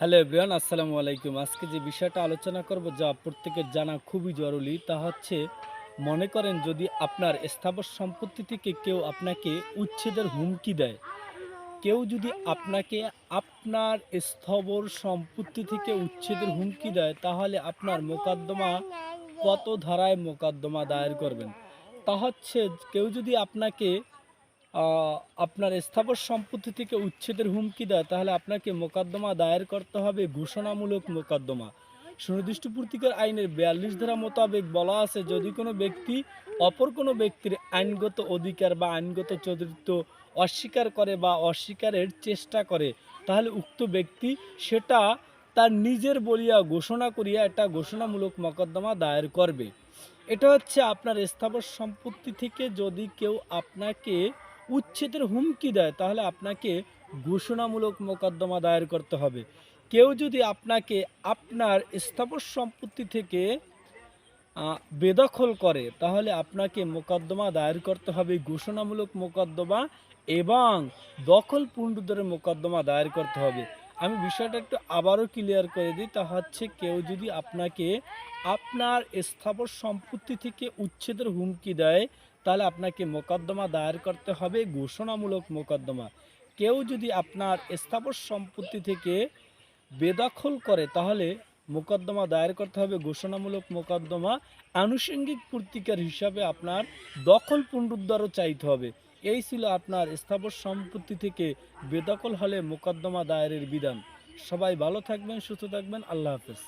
Hello everyone, আসসালামু আলাইকুম। আজকে যে বিষয়টা আলোচনা করব যা প্রত্যেকের জানা খুবই জরুরি, তা হচ্ছে মনে করেন যদি আপনার স্থাবর সম্পত্তি থেকে কেউ আপনাকে উচ্ছেদের হুমকি দেয়, কেউ যদি আপনাকে আপনার স্থাবর সম্পত্তি থেকে উচ্ছেদের হুমকি দেয়, তাহলে আপনার মোকদ্দমা কত ধারায় মোকদ্দমা দায়ের করবেন? তা হচ্ছে কেউ যদি আপনাকে আপনার স্থাবর সম্পত্তি থেকে উচ্ছেদের হুমকি দেয়, তাহলে আপনাকে মোকদ্দমা দায়ের করতে হবে, ঘোষণামূলক মোকদ্দমা। সুনির্দিষ্ট পূর্তিকার আইনের বিয়াল্লিশ ধারা মোতাবেক বলা আছে, যদি কোনো ব্যক্তি অপর কোনো ব্যক্তির আইনগত অধিকার বা আইনগত চরিত্র অস্বীকার করে বা অস্বীকারের চেষ্টা করে, তাহলে উক্ত ব্যক্তি সেটা তার নিজের বলিয়া ঘোষণা করিয়া একটা ঘোষণামূলক মোকদ্দমা দায়ের করবে। এটা হচ্ছে আপনার স্থাবর সম্পত্তি থেকে যদি কেউ আপনাকে উচ্ছেদের হুমকি দেয়, তাহলে আপনাকে ঘোষণামূলক মোকদ্দমা দায়ের করতে হবে। কেউ যদি আপনাকে আপনার স্থাবর সম্পত্তি থেকে বেদখল করে, তাহলে আপনাকে মোকদ্দমা দায়ের করতে হবে ঘোষণামূলক মোকদ্দমা এবং দখল পুণ্ডদের মোকদ্দমা দায়ের করতে হবে। আমি বিষয়টা একটু আবারও ক্লিয়ার করে দিই, তা হচ্ছে কেউ যদি আপনাকে আপনার স্থাবর সম্পত্তি থেকে উচ্ছেদের হুমকি দেয়, তাহলে আপনাকে মোকদ্দমা দায়ের করতে হবে, ঘোষণামূলক মোকদ্দমা। কেউ যদি আপনার স্থাবর সম্পত্তি থেকে বেদখল করে, তাহলে মোকদ্দমা দায়ের করতে হবে, ঘোষণামূলক মোকদ্দমা। আনুষঙ্গিক পূর্তিকার হিসাবে আপনার দখল পুনরুদ্ধারও চাইতে হবে। এই ছিল আপনার স্থাবর সম্পত্তি থেকে বেদখল হলে মোকদ্দমা দায়েরের বিধান। সবাই ভালো থাকবেন, সুস্থ থাকবেন, আল্লাহ হাফেজ।